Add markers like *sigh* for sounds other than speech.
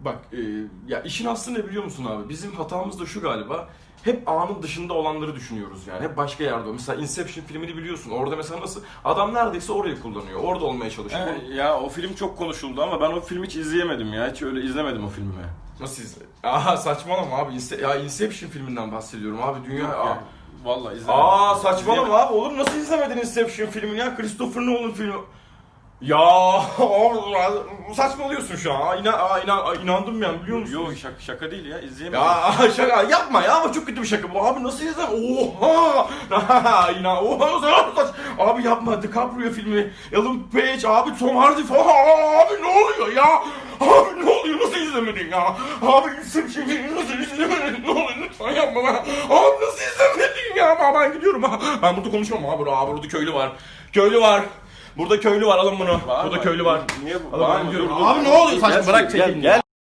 Bak e, ya işin aslı ne biliyor musun abi? Bizim hatamız da şu galiba. Hep anın dışında olanları düşünüyoruz yani. Hep başka yerde. o. Mesela Inception filmini biliyorsun. Orada mesela nasıl? Adam neredeyse orayı kullanıyor. Orada olmaya çalışıyor. He, ya o film çok konuşuldu ama ben o filmi hiç izleyemedim ya. Hiç öyle izlemedim o filmi. Nasıl izle? Aa saçmalama abi. Ince- ya Inception filminden bahsediyorum abi. Dünya... Yok Aa, ya. Vallahi izlemedim. Aa saçmalama abi. Oğlum nasıl izlemedin Inception filmini ya? Christopher Nolan filmi. Ya *laughs* saçmalıyorsun şu an. İnan, aa, inandım ben biliyor musun? Yok şaka, şaka değil ya izleyemedim. Ya *laughs* şaka yapma ya ama çok kötü bir şaka bu. Abi nasıl izler? Oha! *laughs* İnan oha saç. Abi yapma DiCaprio filmi. Alan Page abi Tom Hardy falan. Abi ne oluyor ya? Abi ne oluyor? Nasıl izlemedin ya? Abi Inception filmi nasıl izlemedin? Ne olur lütfen yapma bana. Abi nasıl izlemedin ya? Ama ben gidiyorum ha. Ben burada konuşamam abi. Abi burada köylü var. Köylü var. Burada köylü var alın bunu. Burada köylü var. Niye bu? Alın. Dur, dur. Abi ne oluyor? Gel, Saç bırak çekil. gel.